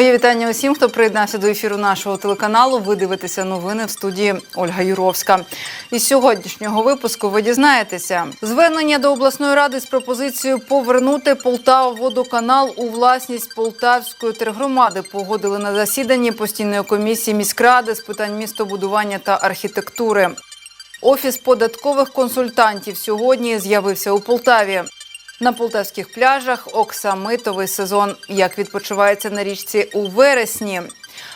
Моє вітання усім, хто приєднався до ефіру нашого телеканалу. Ви дивитеся новини в студії Ольга Юровська. Із сьогоднішнього випуску ви дізнаєтеся звернення до обласної ради з пропозицією повернути Полтава водоканал у власність Полтавської тергромади. Погодили на засіданні постійної комісії міськради з питань містобудування та архітектури. Офіс податкових консультантів сьогодні з'явився у Полтаві. На полтавських пляжах оксамитовий сезон. Як відпочивається на річці у вересні.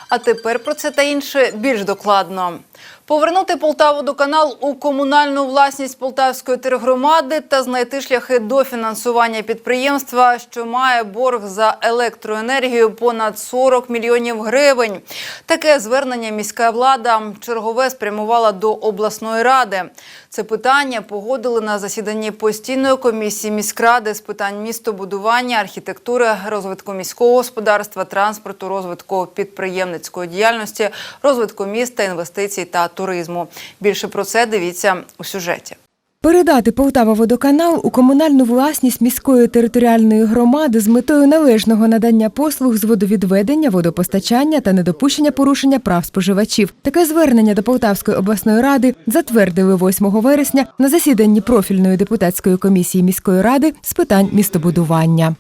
А тепер про це та інше більш докладно. Повернути Полтаву до канал у комунальну власність Полтавської тергромади та знайти шляхи дофінансування підприємства, що має борг за електроенергію понад 40 мільйонів гривень. Таке звернення міська влада чергове спрямувала до обласної ради. Це питання погодили на засіданні постійної комісії міськради з питань містобудування, архітектури, розвитку міського господарства, транспорту, розвитку підприємницької діяльності, розвитку міста, інвестицій та туризму. Більше про це дивіться у сюжеті. Передати Полтава водоканал у комунальну власність міської територіальної громади з метою належного надання послуг з водовідведення, водопостачання та недопущення порушення прав споживачів. Таке звернення до Полтавської обласної ради затвердили 8 вересня на засіданні профільної депутатської комісії міської ради з питань містобудування.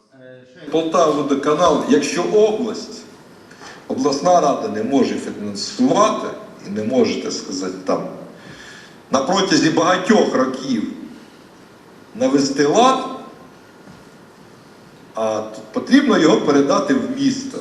Полтава водоканал, якщо область, обласна рада не може фінансувати і не можете сказати, там на протязі багатьох років навести лад, а потрібно його передати в місто.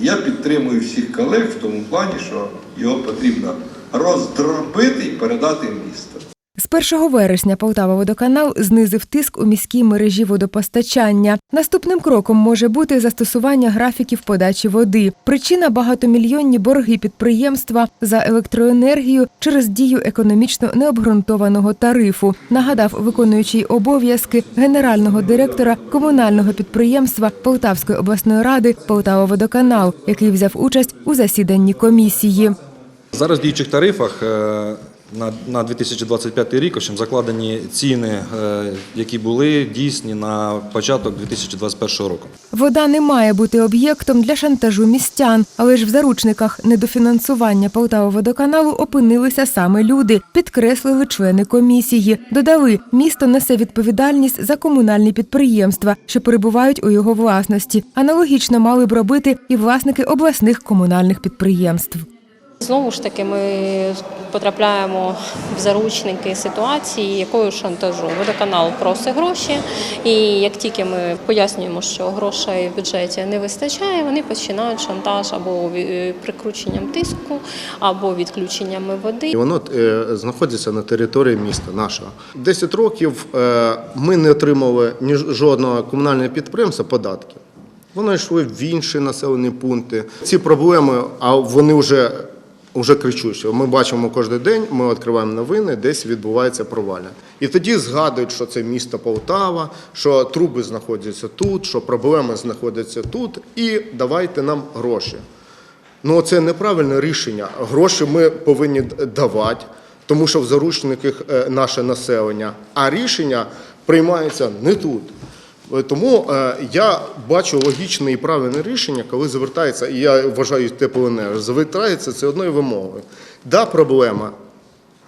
І я підтримую всіх колег в тому плані, що його потрібно роздробити і передати в місто. З 1 вересня Полтава водоканал знизив тиск у міській мережі водопостачання. Наступним кроком може бути застосування графіків подачі води. Причина багатомільйонні борги підприємства за електроенергію через дію економічно необґрунтованого тарифу. Нагадав виконуючий обов'язки генерального директора комунального підприємства Полтавської обласної ради Полтава водоканал, який взяв участь у засіданні комісії. Зараз діючих тарифах е, на на 2025 рік общем, закладені ціни, е, які були дійсні на початок 2021 року. Вода не має бути об'єктом для шантажу містян, але ж в заручниках недофінансування Полтава водоканалу опинилися саме люди, підкреслили члени комісії. Додали, місто несе відповідальність за комунальні підприємства, що перебувають у його власності. Аналогічно мали б робити і власники обласних комунальних підприємств. Знову ж таки, ми потрапляємо в заручники ситуації, якою шантажу. Водоканал просить гроші, і як тільки ми пояснюємо, що грошей в бюджеті не вистачає, вони починають шантаж або прикрученням тиску, або відключеннями води. І воно е, знаходиться на території міста нашого. 10 років е, ми не отримали жодного комунального підприємства податків. Вони йшли в інші населені пункти. Ці проблеми, а вони вже, вже кричущі. Ми бачимо кожен день, ми відкриваємо новини, десь відбувається провалля. І тоді згадують, що це місто Полтава, що труби знаходяться тут, що проблеми знаходяться тут, і давайте нам гроші. Ну, це неправильне рішення. Гроші ми повинні давати, тому що в заручниках е, наше населення, а рішення приймається не тут. Е, Тому е, я бачу логічне і правильне рішення, коли звертається, і я вважаю теплоенерго, звертається це одною вимогою. Да, проблема.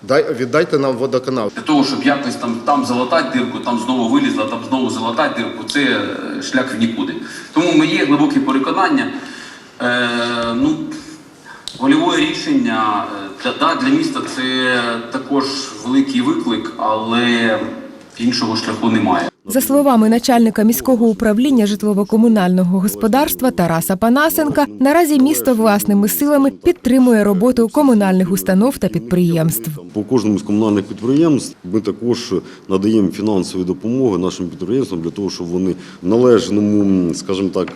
Дай, віддайте нам водоканал. Для того, щоб якось там, там залатати дирку, там знову вилізла, там знову залатати дирку, це е, шлях в нікуди. Тому моє глибоке переконання, е, ну, вольове рішення для, да, для міста це також великий виклик, але іншого шляху немає. За словами начальника міського управління житлово-комунального господарства Тараса Панасенка, наразі місто власними силами підтримує роботу комунальних установ та підприємств. По кожному з комунальних підприємств ми також надаємо фінансові допомоги нашим підприємствам для того, щоб вони в належному, скажімо так,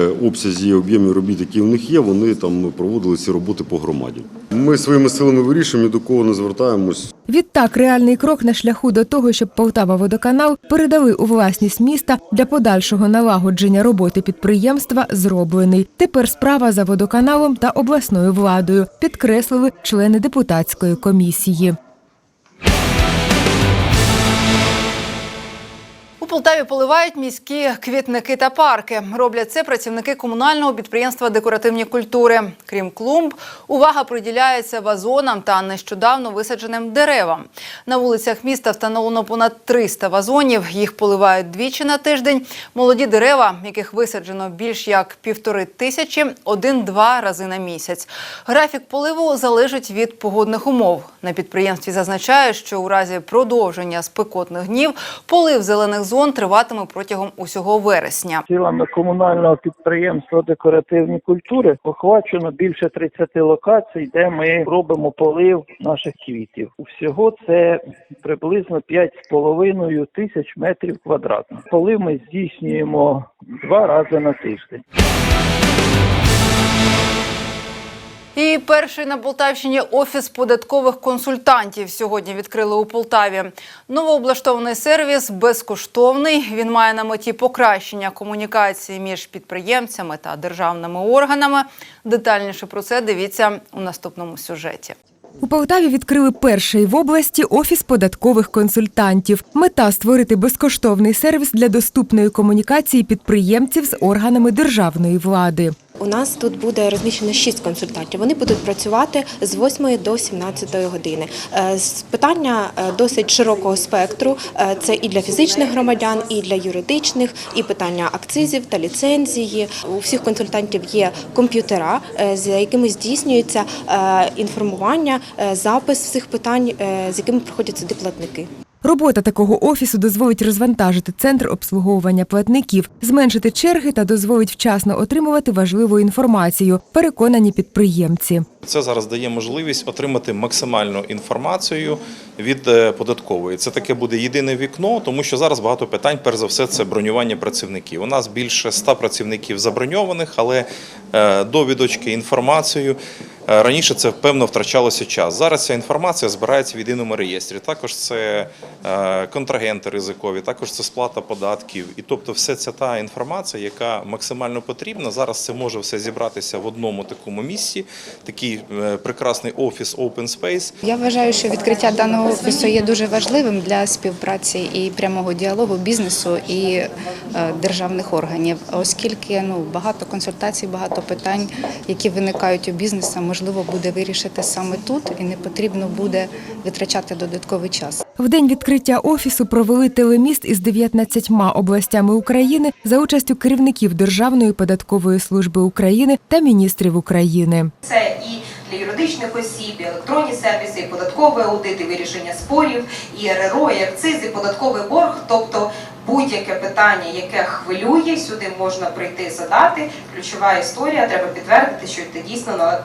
е, обсязі і об'ємі робіт, які в них є, вони там проводили ці роботи по громаді. Ми своїми силами вирішуємо, ні до кого не звертаємось. Відтак, реальний крок на шляху до того, щоб Полтава водоканал передали у власність міста для подальшого налагодження роботи підприємства зроблений. Тепер справа за водоканалом та обласною владою, підкреслили члени депутатської комісії. Полтаві поливають міські квітники та парки. Роблять це працівники комунального підприємства Декоративні культури. Крім клумб, увага приділяється вазонам та нещодавно висадженим деревам. На вулицях міста встановлено понад 300 вазонів. Їх поливають двічі на тиждень. Молоді дерева, яких висаджено більш як півтори тисячі, один-два рази на місяць. Графік поливу залежить від погодних умов. На підприємстві зазначають, що у разі продовження спекотних днів полив зелених зон триватиме протягом усього вересня. Цілами комунального підприємства декоративні культури охвачено більше 30 локацій, де ми робимо полив наших квітів. Усього це приблизно 5,5 тисяч метрів квадратних. Полив ми здійснюємо два рази на тиждень. І перший на Полтавщині офіс податкових консультантів сьогодні відкрили у Полтаві. Новооблаштований сервіс безкоштовний. Він має на меті покращення комунікації між підприємцями та державними органами. Детальніше про це дивіться у наступному сюжеті. У Полтаві відкрили перший в області офіс податкових консультантів. Мета створити безкоштовний сервіс для доступної комунікації підприємців з органами державної влади. У нас тут буде розміщено 6 консультантів. Вони будуть працювати з 8 до 17 години. Е, Питання е, досить широкого спектру. Е, Це і для фізичних громадян, і для юридичних, і питання акцизів та ліцензії. У всіх консультантів є комп'ютера, з якими здійснюється інформування, запис всіх питань, з якими приходять сюди платники. Робота такого офісу дозволить розвантажити центр обслуговування платників, зменшити черги та дозволить вчасно отримувати важливу інформацію. Переконані підприємці. Це зараз дає можливість отримати максимальну інформацію від е, податкової. Це таке буде єдине вікно, тому що зараз багато питань, перш за все, це бронювання працівників. У нас більше ста працівників заброньованих, але е, довідочки, інформацію. Е, Раніше це певно втрачалося час. Зараз ця інформація збирається в єдиному реєстрі. Також це е, контрагенти ризикові, також це сплата податків. І тобто, все це та інформація, яка максимально потрібна. Зараз це може все зібратися в одному такому місці. Такий е, прекрасний офіс Open Space. Я вважаю, що відкриття даного офісу є дуже важливим для співпраці і прямого діалогу бізнесу і державних органів, оскільки ну багато консультацій, багато питань, які виникають у бізнесу, можливо буде вирішити саме тут, і не потрібно буде витрачати додатковий час. В день відкриття офісу провели телеміст із 19 областями України за участю керівників Державної податкової служби України та міністрів України. Це і для юридичних осіб, і електронні сервіси, і податковий аудит, і вирішення спорів, і РРО, і акциз, і податковий борг. Тобто будь-яке питання, яке хвилює, сюди можна прийти задати. Ключова історія, треба підтвердити, що ти дійсно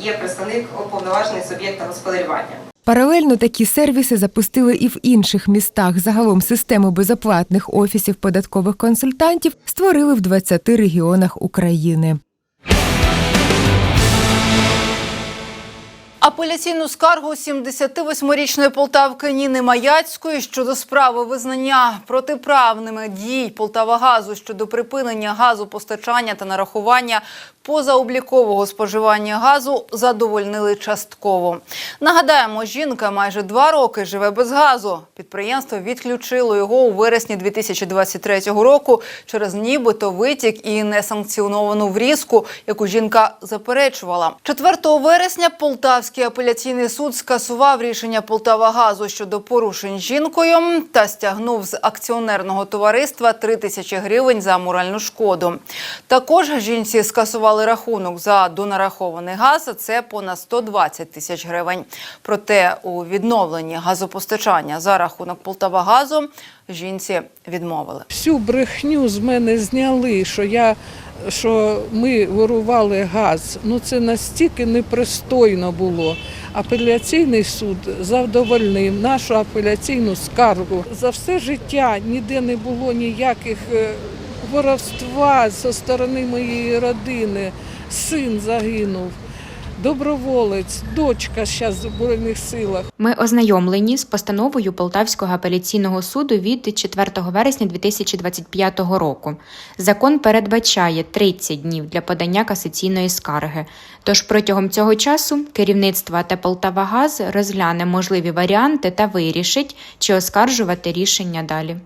є представник уповноважений суб'єкта господарювання. Паралельно такі сервіси запустили і в інших містах. Загалом систему безоплатних офісів податкових консультантів створили в 20 регіонах України. Апеляційну скаргу 78-річної полтавки Ніни Маяцької щодо справи визнання протиправними дій Полтавагазу щодо припинення газопостачання та нарахування позаоблікового споживання газу задовольнили частково. Нагадаємо, жінка майже два роки живе без газу. Підприємство відключило його у вересні 2023 року через нібито витік і несанкціоновану врізку, яку жінка заперечувала. 4 вересня Полтавський апеляційний суд скасував рішення Полтавагазу щодо порушень жінкою та стягнув з акціонерного товариства 3 тисячі гривень за моральну шкоду. Також жінці скасували рахунок за донарахований газ. Це понад 120 тисяч гривень. Проте у відновленні газопостачання за рахунок Полтавагазу жінці відмовили. Всю брехню з мене зняли, що я що ми вирували газ. Ну це настільки непристойно було. Апеляційний суд задовольнив нашу апеляційну скаргу. За все життя ніде не було ніяких е, воровства зі сторони моєї родини. Син загинув. Доброволець, дочка зараз в Збройних силах. Ми ознайомлені з постановою Полтавського апеляційного суду від 4 вересня 2025 року. Закон передбачає 30 днів для подання касаційної скарги. Тож протягом цього часу керівництво АТ «Полтавагаз» розгляне можливі варіанти та вирішить, чи оскаржувати рішення далі.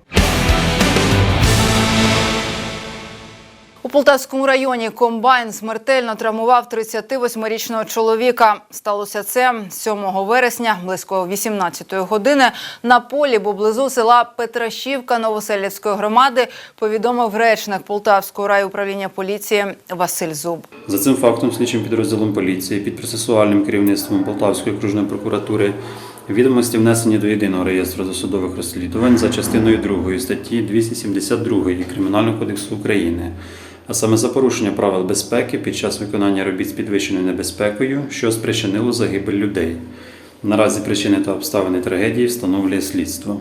Полтавському районі комбайн смертельно травмував 38-річного чоловіка. Сталося це 7 вересня, близько 18 години, на полі поблизу села Петрашівка Новоселівської громади, повідомив речник Полтавського райуправління поліції Василь Зуб. За цим фактом слідчим підрозділом поліції під процесуальним керівництвом Полтавської окружної прокуратури відомості внесені до єдиного реєстру досудових розслідувань за частиною 2 статті 272 Кримінального кодексу України, а саме за порушення правил безпеки під час виконання робіт з підвищеною небезпекою, що спричинило загибель людей. Наразі причини та обставини трагедії встановлює слідство.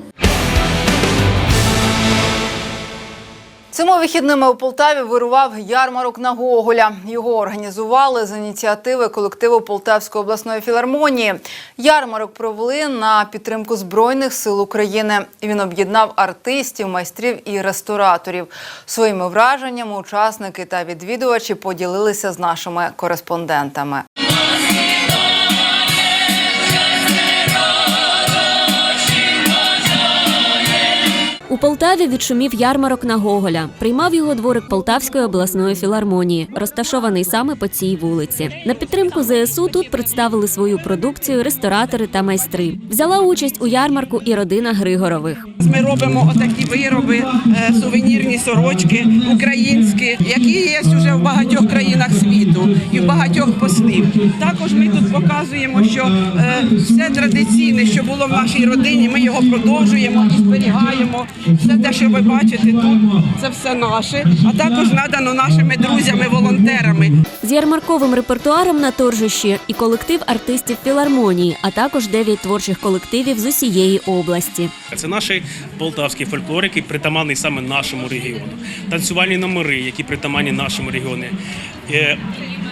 Цими вихідними у Полтаві вирував ярмарок на Гоголя. Його організували з ініціативи колективу Полтавської обласної філармонії. Ярмарок провели на підтримку Збройних сил України. Він об'єднав артистів, майстрів і рестораторів. Своїми враженнями учасники та відвідувачі поділилися з нашими кореспондентами. Полтаві відшумів ярмарок на Гоголя. Приймав його дворик Полтавської обласної філармонії, розташований саме по цій вулиці. На підтримку ЗСУ тут представили свою продукцію ресторатори та майстри. Взяла участь у ярмарку і родина Григорових. Ми робимо отакі вироби, е, сувенірні сорочки українські, які є вже в багатьох країнах світу і в багатьох послів. Також ми тут показуємо, що е, все традиційне, що було в нашій родині, ми його продовжуємо і зберігаємо. Все те, що ви бачите тут, це все наше, а також надано нашими друзями-волонтерами. З ярмарковим репертуаром на торжищі і колектив артистів філармонії, а також дев'ять творчих колективів з усієї області. Це наш полтавський фольклор, який притаманний саме нашому регіону. Танцювальні номери, які притаманні нашому регіону.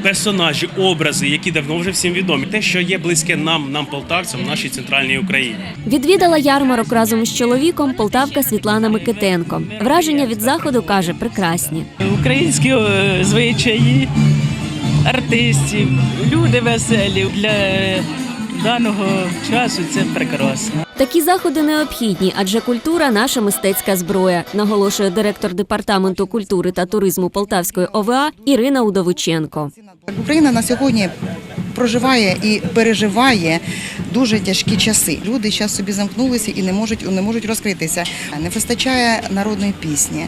Персонажі, образи, які давно вже всім відомі. Те, що є близьке нам, нам полтавцям, нашій центральній Україні. Відвідала ярмарок разом з чоловіком полтавка Світлана Микитенко. Враження від заходу каже прекрасні. Українські е, звичаї, артистів, люди веселі для даного часу це прекрасно. Такі заходи необхідні, адже культура наша мистецька зброя, наголошує директор департаменту культури та туризму Полтавської ОВА Ірина Удовиченко. Україна на сьогодні проживає і переживає дуже тяжкі часи. Люди зараз собі замкнулися і не можуть не можуть розкритися. Не вистачає народної пісні,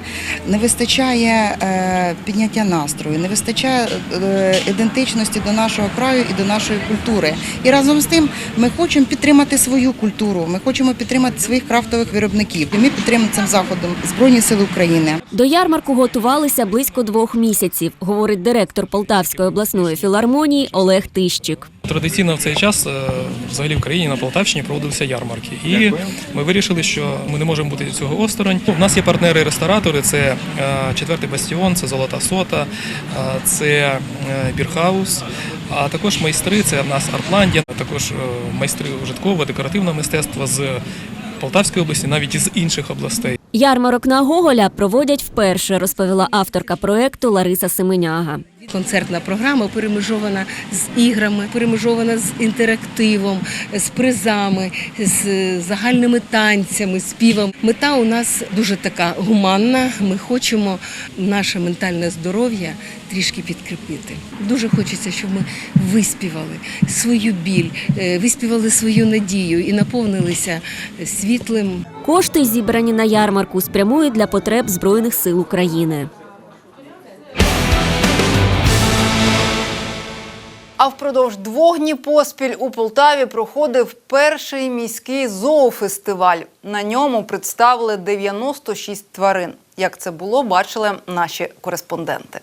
не вистачає е, підняття настрою, не вистачає е, ідентичності до нашого краю і до нашої культури. І разом з тим ми хочемо підтримати свою культуру. Ми хочемо підтримати своїх крафтових виробників. І ми підтримуємо цим заходом Збройні Сили України. До ярмарку готувалися близько двох місяців, говорить директор Полтавської обласної філармонії Олег Тищик. Традиційно в цей час е, взагалі в країні на Полтавщині проводилися ярмарки, і ми вирішили, що ми не можемо бути цього осторонь. У нас є партнери-ресторатори. Це е, четвертий бастіон, це золота сота, е, це бірхаус. А також майстри. Це в нас Артландія, також майстри ужиткового декоративного мистецтва з Полтавської області, навіть із інших областей. Ярмарок на Гоголя проводять вперше, розповіла авторка проекту Лариса Семеняга. Концертна програма перемежована з іграми, перемежована з інтерактивом, з призами, з загальними танцями, співом. Мета у нас дуже така гуманна. Ми хочемо наше ментальне здоров'я трішки підкріпити. Дуже хочеться, щоб ми виспівали свою біль, е, виспівали свою надію і наповнилися світлим. Кошти, зібрані на ярмарку, спрямують для потреб Збройних сил України. А впродовж двох днів поспіль у Полтаві проходив перший міський зоофестиваль. На ньому представили 96 тварин. Як це було, бачили наші кореспонденти.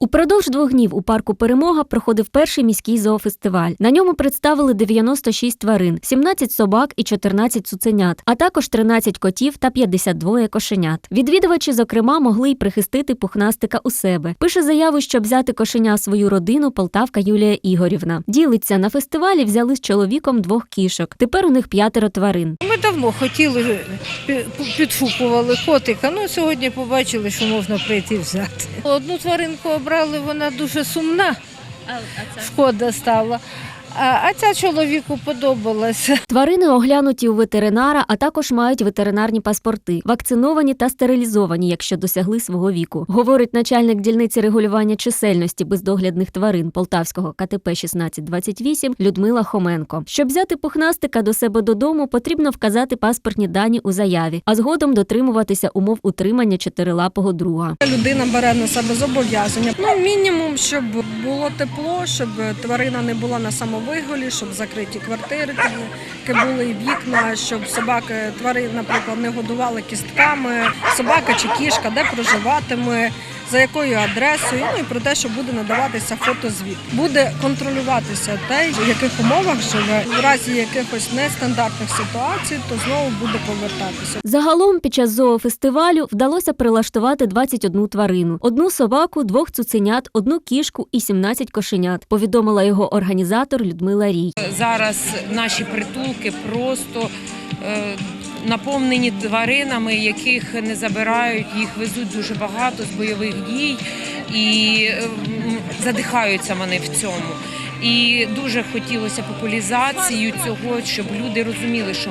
Упродовж двох днів у парку Перемога проходив перший міський зоофестиваль. На ньому представили 96 тварин, 17 собак і 14 цуценят, а також 13 котів та 52 кошенят. Відвідувачі, зокрема, могли й прихистити пухнастика у себе. Пише заяву, щоб взяти кошеня свою родину Полтавка Юлія Ігорівна. Ділиться на фестивалі, взяли з чоловіком двох кішок. Тепер у них п'ятеро тварин. Ми давно хотіли, пі- підшукували котика. Ну сьогодні побачили, що можна прийти взяти. Одну тваринку обрали, вона дуже сумна. Шкода стала. А, ця чоловіку подобалася. Тварини оглянуті у ветеринара, а також мають ветеринарні паспорти, вакциновані та стерилізовані, якщо досягли свого віку. Говорить начальник дільниці регулювання чисельності бездоглядних тварин Полтавського КТП 1628 Людмила Хоменко. Щоб взяти пухнастика до себе додому, потрібно вказати паспортні дані у заяві, а згодом дотримуватися умов утримання чотирилапого друга. Людина бере на себе зобов'язання. Ну, мінімум, щоб було тепло, щоб тварина не була на самовиголі, щоб закриті квартири були вікна, щоб собаки, тварин, наприклад, не годували кістками, собака чи кішка, де проживатиме, за якою адресою, ну і про те, що буде надаватися фотозвіт. Буде контролюватися те, в яких умовах живе. В разі якихось нестандартних ситуацій, то знову буде повертатися. Загалом під час зоофестивалю вдалося прилаштувати 21 тварину: одну собаку, двох цуценят, одну кішку і 17 кошенят. Повідомила його організатор Людмила Рій. Зараз наші притулки просто е, наповнені тваринами, яких не забирають, їх везуть дуже багато з бойових дій і е, задихаються вони в цьому. І дуже хотілося популяризацію цього, щоб люди розуміли, що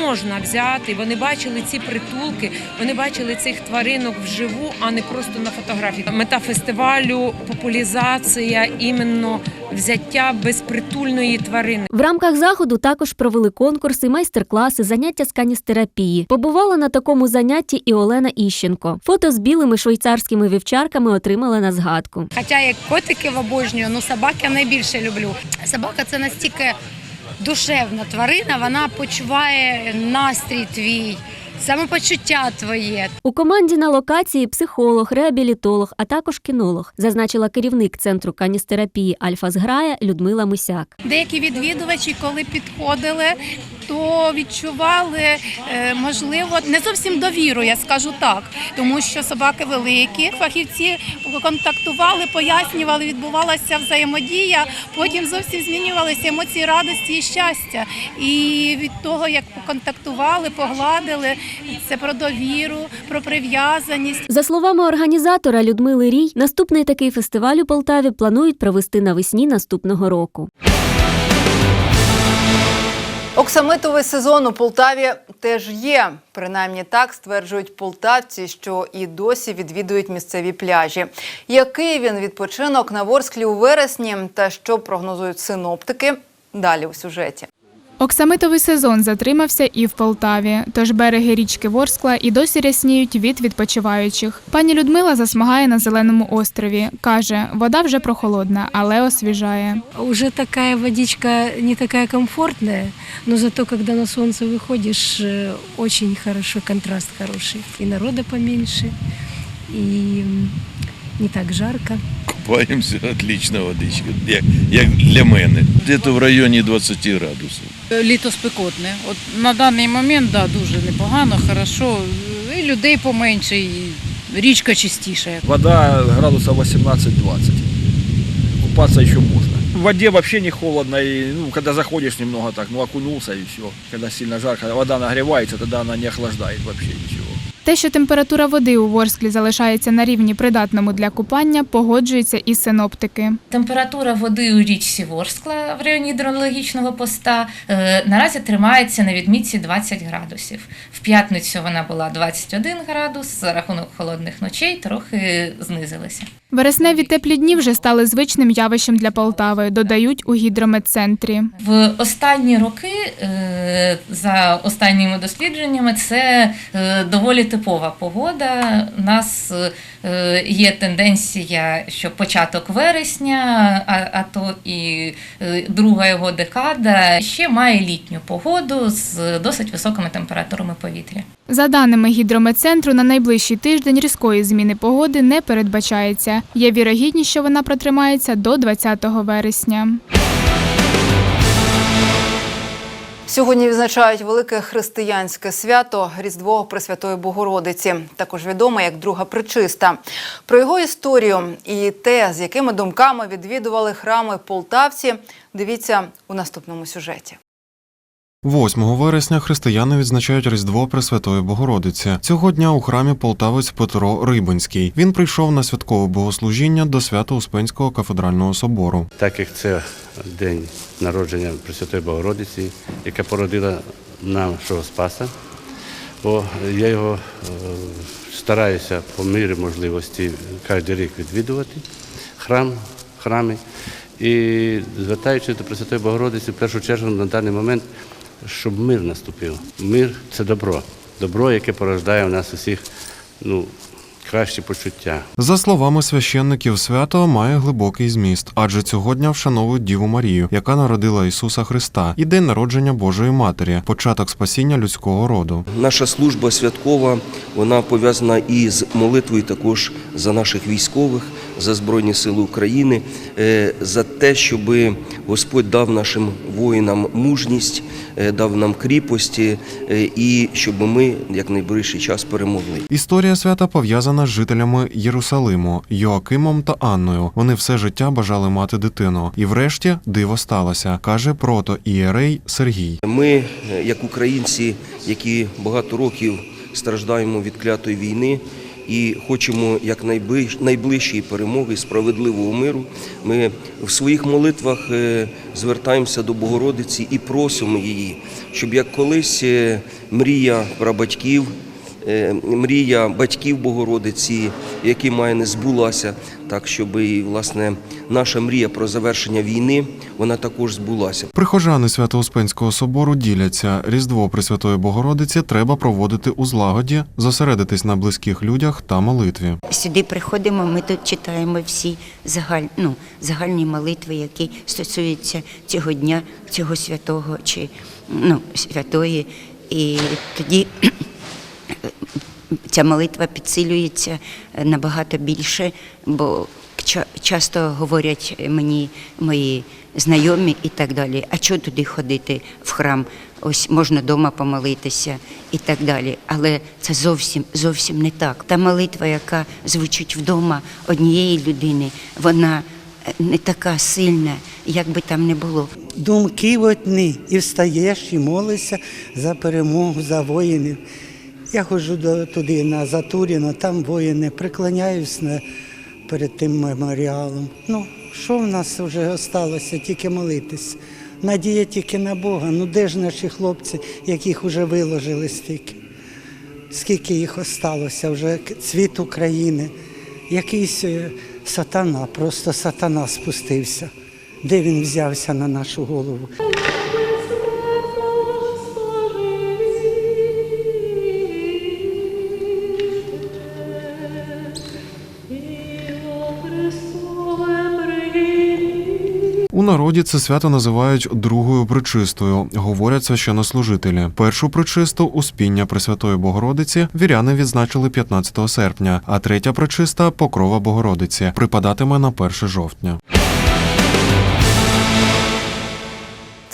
можна взяти. Вони бачили ці притулки, вони бачили цих тваринок вживу, а не просто на фотографії. Мета фестивалю популяризація іменно взяття безпритульної тварини. В рамках заходу також провели конкурси, майстер-класи, заняття з каністерапії. Побувала на такому занятті і Олена Іщенко. Фото з білими швейцарськими вівчарками отримала на згадку. Хоча я котиків обожнюю, ну собак я найбільше люблю. Собака це настільки душевна тварина, вона почуває настрій твій, самопочуття твоє. У команді на локації психолог, реабілітолог, а також кінолог, зазначила керівник центру каністерапії Альфа Зграя Людмила Мусяк. Деякі відвідувачі, коли підходили, то відчували, е, можливо, не зовсім довіру, я скажу так, тому що собаки великі. Фахівці контактували, пояснювали, відбувалася взаємодія. Потім зовсім змінювалися емоції радості і щастя. І від того, як поконтактували, погладили, це про довіру, про прив'язаність. За словами організатора Людмили Рій, наступний такий фестиваль у Полтаві планують провести навесні наступного року. Оксамитовий сезон у Полтаві теж є. Принаймні так стверджують полтавці, що і досі відвідують місцеві пляжі. Який він відпочинок на Ворсклі у вересні та що прогнозують синоптики? Далі у сюжеті. Оксамитовий сезон затримався і в Полтаві, тож береги річки Ворскла і досі рясніють від відпочиваючих. Пані Людмила засмагає на зеленому острові. Каже, вода вже прохолодна, але освіжає. Уже такая водичка не такая комфортная, но зато когда на солнце выходишь, э, очень хорошо, контраст хороший. И народа поменьше, и м, не так жарко. Купаємося, отлічна водичка, як, як для мене. Десь в районі 20 градусів. Літо спекотне. От на даний момент да, дуже непогано, хорошо. І людей поменше, і річка чистіша. Вода градуса 18-20. Купатися ще можна. В воде вообще не холодно, и ну, когда заходишь немного так, ну окунулся и все. Когда сильно жарко, вода нагревается, тогда она не охлаждает вообще ничего. Те, що температура води у Ворсклі залишається на рівні придатному для купання, погоджуються і синоптики. Температура води у річці Ворскла в районі гідрологічного поста е, наразі тримається на відмітці 20 градусів. В п'ятницю вона була 21 градус, за рахунок холодних ночей трохи знизилася. Вересневі теплі дні вже стали звичним явищем для Полтави, додають у гідрометцентрі. В останні роки, е, за останніми дослідженнями, це е, доволі типова погода. У нас е, є тенденція, що початок вересня, а, а то і е, друга його декада ще має літню погоду з досить високими температурами повітря. За даними гідрометцентру, на найближчий тиждень різкої зміни погоди не передбачається. Є вірогідність, що вона протримається до 20 вересня. Сьогодні відзначають велике християнське свято Різдво Пресвятої Богородиці, також відоме як Друга Пречиста. Про його історію і те, з якими думками відвідували храми полтавці, дивіться у наступному сюжеті. 8 вересня християни відзначають Різдво Пресвятої Богородиці. Цього дня у храмі полтавець Петро Рибинський. Він прийшов на святкове богослужіння до Свято-Успенського кафедрального собору. Так як це день народження Пресвятої Богородиці, яка породила нашого Спаса, бо я його е, стараюся по мірі можливості кожен рік відвідувати храм, храми. І звертаючись до Пресвятої Богородиці, в першу чергу на даний момент, щоб мир наступив. Мир це добро. Добро, яке порождає в нас усіх ну, кращі почуття. За словами священників, свято має глибокий зміст, адже цього дня вшановують Діву Марію, яка народила Ісуса Христа, і день народження Божої Матері, початок спасіння людського роду. Наша служба святкова вона пов'язана і з молитвою також за наших військових, за Збройні Сили України, е, за те, щоб Господь дав нашим воїнам мужність, е, дав нам кріпості, е, і щоб ми як найближчий час перемогли. Історія свята пов'язана з жителями Єрусалиму Йоакимом та Анною. Вони все життя бажали мати дитину, і врешті диво сталося, каже протоієрей Сергій. Ми, як українці, які багато років страждаємо від клятої війни і хочемо як найближ- найближчої перемоги, справедливого миру, ми в своїх молитвах е, звертаємося до Богородиці і просимо її, щоб як колись е, мрія прабатьків, мрія батьків Богородиці, які має не збулася, так щоб і власне наша мрія про завершення війни вона також збулася. Прихожани Свято-Успенського собору діляться. Різдво Пресвятої Богородиці треба проводити у злагоді, зосередитись на близьких людях та молитві. Сюди приходимо, ми тут читаємо всі загаль, ну, загальні молитви, які стосуються цього дня, цього святого чи ну, святої. І тоді ця молитва підсилюється набагато більше, бо часто говорять мені мої знайомі і так далі. А чого туди ходити в храм? Ось можна вдома помолитися і так далі. Але це зовсім зовсім не так. Та молитва, яка звучить вдома однієї людини, вона е, не така сильна, як би там не було. думки одні, і встаєш, і молишся за перемогу, за воїнів. Я ходжу туди на Затуріно, там воїни, приклоняюсь перед тим меморіалом. Ну, що в нас вже залишилося? Тільки молитись. Надія тільки на Бога. Ну де ж наші хлопці, яких вже виложили стільки? Скільки їх осталося вже цвіт України. Якийсь е, сатана, просто сатана спустився. Де він взявся на нашу голову? У народі це свято називають другою причистою, говорять священнослужителі. Першу причисту успіння Пресвятої Богородиці віряни відзначили 15 серпня, а третя причиста покрова Богородиці припадатиме на 1 жовтня.